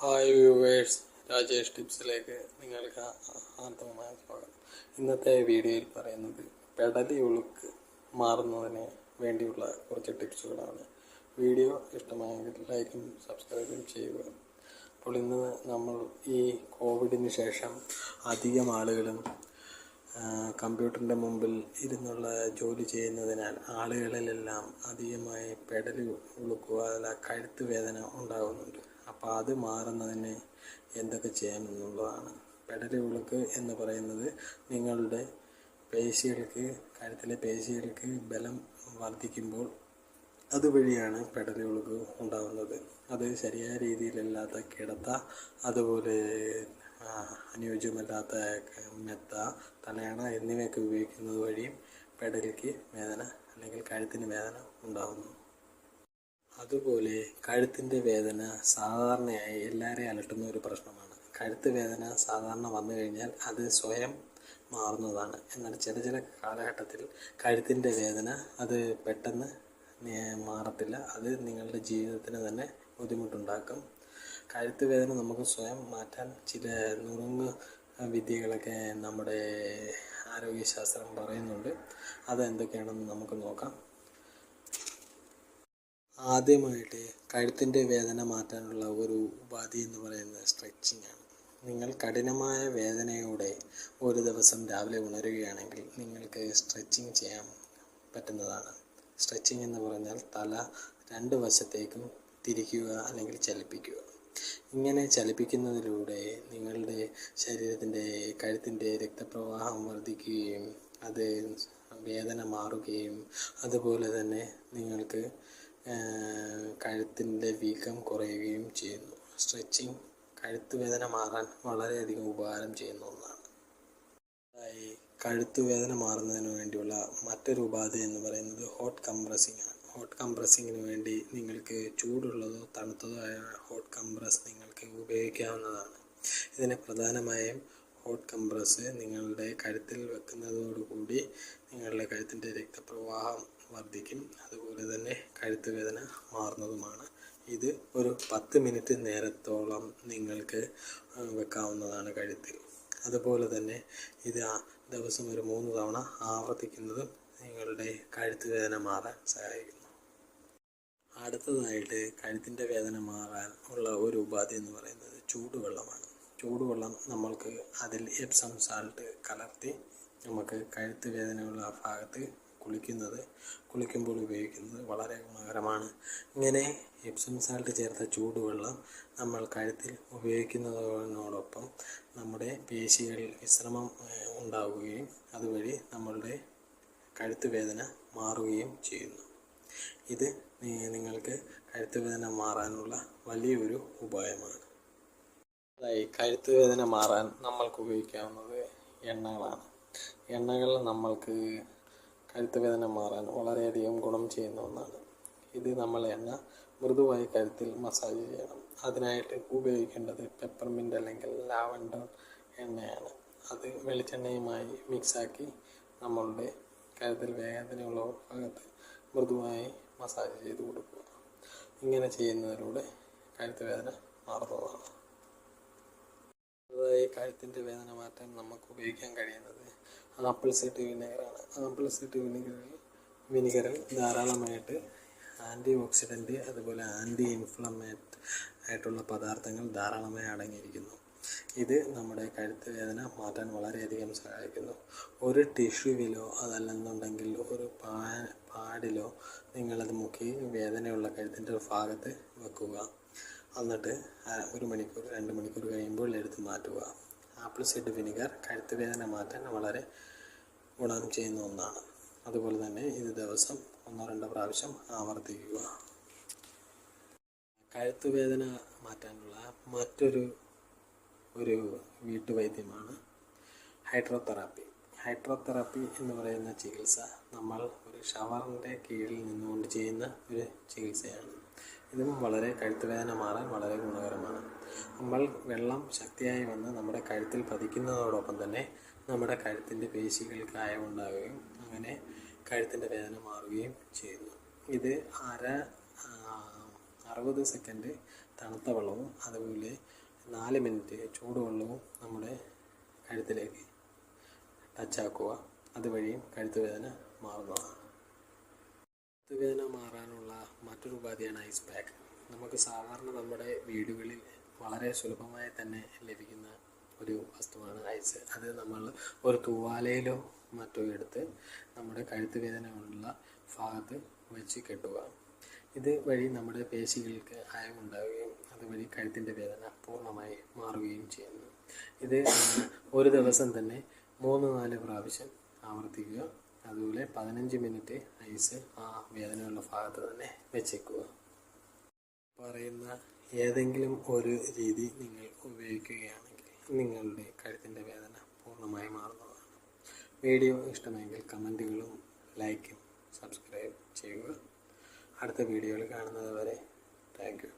Hi viewers Rajesh ടിപ്സിലേക്ക് നിങ്ങൾക്ക് ആർദ്രമായ സ്വാഗതം. ഇന്നത്തെ വീഡിയോയിൽ പറയുന്നത് പെടലി ഉളുക്ക് മാറുന്നതിന് വേണ്ടിയുള്ള കുറച്ച് ടിപ്സുകളാണ്. വീഡിയോ ഇഷ്ടമായെങ്കിൽ ലൈക്കും സബ്സ്ക്രൈബും ചെയ്യുക. അപ്പോൾ ഇന്ന് നമ്മൾ ഈ കോവിഡിന് ശേഷം അധികം ആളുകളും കമ്പ്യൂട്ടറിന്റെ മുമ്പിൽ ഇരുന്നുള്ള ജോലി ചെയ്യുന്നതിനാൽ ആളുകളിലെല്ലാം അധികമായി പെടലി ഉളുക്കുക അല്ല കഴുത്ത് വേദന ഉണ്ടാകുന്നുണ്ട്. അപ്പോൾ അത് മാറുന്നതിന് എന്തൊക്കെ ചെയ്യാമെന്നുള്ളതാണ് പെടൽ ഉളുക്ക് എന്ന് പറയുന്നത് നിങ്ങളുടെ പേശികൾക്ക് കഴുത്തിലെ പേശികൾക്ക് ബലം വർദ്ധിക്കുമ്പോൾ അതുവഴിയാണ് പെടൽ ഉളുക്ക് ഉണ്ടാകുന്നത് അത് ശരിയായ രീതിയിലല്ലാത്ത കിടത്ത അതുപോലെ അനുയോജ്യമല്ലാത്ത മെത്ത തലയണ എന്നിവയൊക്കെ ഉപയോഗിക്കുന്നത് വഴിയും പെടലിക്ക് വേദന അല്ലെങ്കിൽ കഴുത്തിന് വേദന ഉണ്ടാകുന്നു അതുപോലെ കഴുത്തിന്റെ വേദന സാധാരണയായി എല്ലാവരെയും അലട്ടുന്ന ഒരു പ്രശ്നമാണ്. കഴുത്ത് വേദന സാധാരണ വന്നു കഴിഞ്ഞാൽ അത് സ്വയം മാറുന്നതാണ്. എന്നാൽ ചില ചില കാലഘട്ടത്തിൽ കഴുത്തിന്റെ വേദന അത് പെട്ടെന്ന് മാറത്തില്ല. അത് നിങ്ങളുടെ ജീവിതത്തിന് തന്നെ ബുദ്ധിമുട്ടുണ്ടാക്കും. കഴുത്ത് വേദന നമുക്ക് സ്വയം മാറ്റാൻ ചില നുറുങ്ങ് വിദ്യകളൊക്കെ നമ്മുടെ ആരോഗ്യശാസ്ത്രം പറയുന്നുണ്ട്. അത് എന്തൊക്കെയാണെന്ന് നമുക്ക് നോക്കാം. ആദ്യമായിട്ട് കഴുത്തിന്റെ വേദന മാറ്റാനുള്ള ഒരു ഉപാധി എന്ന് പറയുന്നത് സ്ട്രെച്ചിങ് ആണ്. നിങ്ങൾ കഠിനമായ വേദനയോടെ ഒരു ദിവസം രാവിലെ ഉണരുകയാണെങ്കിൽ നിങ്ങൾക്ക് സ്ട്രെച്ചിങ് ചെയ്യാൻ പറ്റുന്നതാണ്. സ്ട്രെച്ചിങ് എന്ന് പറഞ്ഞാൽ തല രണ്ട് വശത്തേക്കും തിരിക്കുക അല്ലെങ്കിൽ ചലിപ്പിക്കുക. ഇങ്ങനെ ചലിപ്പിക്കുന്നതിലൂടെ നിങ്ങളുടെ ശരീരത്തിന്റെ കഴുത്തിന്റെ രക്തപ്രവാഹം വർദ്ധിക്കുകയും അത് വേദന മാറുകയും അതുപോലെ തന്നെ നിങ്ങൾക്ക് കഴുത്തിന്റെ വീക്കം കുറയുകയും ചെയ്യുന്നു. സ്ട്രെച്ചിങ് കഴുത്ത് വേദന മാറാൻ വളരെയധികം ഉപകാരം ചെയ്യുന്ന ഒന്നാണ്. അതായത് കഴുത്ത് വേദന മാറുന്നതിന് വേണ്ടിയുള്ള മറ്റൊരു ഉപാധി എന്ന് പറയുന്നത് ഹോട്ട് കംപ്രസിംഗ് ആണ്. ഹോട്ട് കംപ്രസിങ്ങിന് വേണ്ടി നിങ്ങൾക്ക് ചൂടുള്ളതോ തണുത്തതോ ആയ ഹോട്ട് കംപ്രസ് നിങ്ങൾക്ക് ഉപയോഗിക്കാവുന്നതാണ്. ഇതിന് പ്രധാനമായും ഹോട്ട് കംപ്രസ് നിങ്ങളുടെ കഴുത്തിൽ വെക്കുന്നതോടുകൂടി നിങ്ങളുടെ കഴുത്തിന്റെ രക്തപ്രവാഹം വർദ്ധിക്കും. അതുപോലെ തന്നെ കഴുത്ത് വേദന മാറുന്നതുമാണ്. ഇത് ഒരു പത്ത് മിനിറ്റ് നേരത്തോളം നിങ്ങൾക്ക് വെക്കാവുന്നതാണ് കഴുത്തിൽ. അതുപോലെ തന്നെ ഇത് ദിവസം ഒരു മൂന്ന് തവണ ആവർത്തിക്കുന്നതും നിങ്ങളുടെ കഴുത്ത് വേദന മാറാൻ സഹായിക്കുന്നു. അടുത്തതായിട്ട് കഴുത്തിന്റെ വേദന മാറാൻ ഉള്ള ഒരു ഉപാധി എന്ന് പറയുന്നത് ചൂടുവെള്ളമാണ്. ചൂടുവെള്ളം നമ്മൾക്ക് അതിൽ എപ്സം സാൾട്ട് കലർത്തി നമുക്ക് കഴുത്ത് വേദനയുള്ള ഭാഗത്ത് കുളിക്കുന്നത് കുളിക്കുമ്പോൾ ഉപയോഗിക്കുന്നത് വളരെ ഗുണകരമാണ് ഇങ്ങനെ എപ്സം സാൾട്ട് ചേർത്ത ചൂടുവെള്ളം നമ്മൾ കഴുത്തിൽ ഉപയോഗിക്കുന്നതിനോടൊപ്പം നമ്മുടെ പേശികളിൽ വിശ്രമം ഉണ്ടാവുകയും അതുവഴി നമ്മളുടെ കഴുത്ത് വേദന മാറുകയും ചെയ്യുന്നു. ഇത് നിങ്ങൾക്ക് കഴുത്ത് വേദന മാറാനുള്ള വലിയൊരു ഉപായമാണ്. അതായത് കഴുത്ത് വേദന മാറാൻ നമ്മൾക്ക് ഉപയോഗിക്കാവുന്നത് എണ്ണകളാണ്. എണ്ണകൾ നമ്മൾക്ക് കഴുത്ത് വേദന മാറാൻ വളരെയധികം ഗുണം ചെയ്യുന്ന ഒന്നാണ്. ഇത് നമ്മൾ എണ്ണ മൃദുവായ കഴുത്തിൽ മസാജ് ചെയ്യണം. അതിനായിട്ട് ഉപയോഗിക്കേണ്ടത് പെപ്പർമിന്റ് അല്ലെങ്കിൽ ലാവൻഡർ എണ്ണയാണ്. അത് വെളിച്ചെണ്ണയുമായി മിക്സാക്കി നമ്മളുടെ കഴുത്തിൽ വേദനയുള്ള ഭാഗത്ത് മൃദുവായി മസാജ് ചെയ്ത് കൊടുക്കുക. ഇങ്ങനെ ചെയ്യുന്നതിലൂടെ കഴുത്ത് വേദന മാറുന്നതാണ്. അതായത് കഴുത്തിന്റെ വേദന മാറ്റാൻ നമുക്ക് ഉപയോഗിക്കാൻ കഴിയുന്നത് ആപ്പിൾ സീഡ് വിനെഗറാണ് ആപ്പിൾ സീഡ് വിനെഗറിൽ വിനിഗറിൽ ധാരാളമായിട്ട് ആന്റി ഓക്സിഡന്റ് അതുപോലെ ആന്റി ഇൻഫ്ലമേറ്റ് ആയിട്ടുള്ള പദാർത്ഥങ്ങൾ ധാരാളമായി അടങ്ങിയിരിക്കുന്നു. ഇത് നമ്മുടെ കഴുത്ത് വേദന മാറ്റാൻ വളരെയധികം സഹായിക്കുന്നു. ഒരു ടിഷ്യൂവിലോ അതല്ലെന്നുണ്ടെങ്കിൽ ഒരു പാ പാടിലോ നിങ്ങളത് മുക്കി വേദനയുള്ള കഴുത്തിന്റെ ഒരു ഭാഗത്ത് വെക്കുക. എന്നിട്ട് ഒരു മണിക്കൂർ രണ്ട് മണിക്കൂർ കഴിയുമ്പോൾ എടുത്ത് മാറ്റുക. ആപ്പിൾ സൈഡ് വിനിഗർ കഴുത്ത് വേദന മാറ്റാൻ വളരെ ഗുണം ചെയ്യുന്ന ഒന്നാണ്. അതുപോലെ തന്നെ ഇത് ദിവസം ഒന്നോ രണ്ടോ പ്രാവശ്യം ആവർത്തിക്കുക. കഴുത്ത് വേദന മാറ്റാനുള്ള മറ്റൊരു ഒരു വീട്ടുവൈദ്യമാണ് ഹൈഡ്രോതെറാപ്പി. ഹൈഡ്രോതെറാപ്പി എന്ന് പറയുന്ന ചികിത്സ നമ്മൾ ഒരു ഷവറിന്റെ കീഴിൽ നിന്നുകൊണ്ട് ചെയ്യുന്ന ഒരു ചികിത്സയാണ്. ഇതും വളരെ കഴുത്ത് വേദന മാറാൻ വളരെ ഗുണകരമാണ്. നമ്മൾ വെള്ളം ശക്തിയായി വന്ന് നമ്മുടെ കഴുത്തിൽ പതിക്കുന്നതോടൊപ്പം തന്നെ നമ്മുടെ കഴുത്തിന്റെ പേശികൾക്ക് അയവുണ്ടാവുകയും അങ്ങനെ കഴുത്തിന്റെ വേദന മാറുകയും ചെയ്യുന്നു. ഇത് അര അറുപത് സെക്കൻഡ് തണുത്ത വെള്ളവും അതുപോലെ നാല് മിനിറ്റ് ചൂടുവെള്ളവും നമ്മുടെ കഴുത്തിലേക്ക് ടച്ചാക്കുക അതുവഴിയും കഴുത്ത് വേദന മാറുന്നതാണ്. കഴുത്ത് വേദന മാറാനുള്ള മറ്റൊരു ഉപാധിയാണ് ഐസ് പാക്ക്. നമുക്ക് സാധാരണ നമ്മുടെ വീടുകളിൽ വളരെ സുലഭമായി തന്നെ ലഭിക്കുന്ന ഒരു വസ്തുവാണ് ഐസ്. അത് നമ്മൾ ഒരു തൂവാലയിലോ മറ്റോ എടുത്ത് നമ്മുടെ കഴുത്ത് വേദന ഉള്ള ഭാഗത്ത് വെച്ച് കെട്ടുക. ഇത് വഴി നമ്മുടെ പേശികൾക്ക് അയവുണ്ടാവുകയും അതുവഴി കഴുത്തിന്റെ വേദന പൂർണമായി മാറുകയും ചെയ്യുന്നു. ഇത് ഒരു ദിവസം തന്നെ മൂന്ന് നാല് പ്രാവശ്യം ആവർത്തിക്കുക. അതുപോലെ പതിനഞ്ച് മിനിറ്റ് ഐസ് ആ വേദനയുള്ള ഭാഗത്ത് തന്നെ വെച്ചേക്കുക. പറയുന്ന ഏതെങ്കിലും ഒരു രീതി നിങ്ങൾ ഉപയോഗിക്കുകയാണെങ്കിൽ നിങ്ങളുടെ കഴുത്തിന്റെ വേദന പൂർണമായി മാറുന്നതാണ്. വീഡിയോ ഇഷ്ടമെങ്കിൽ കമന്റുകളും ലൈക്കും സബ്സ്ക്രൈബ് ചെയ്യുക. അടുത്ത വീഡിയോയിൽ കാണുന്നത് വരെ താങ്ക് യു.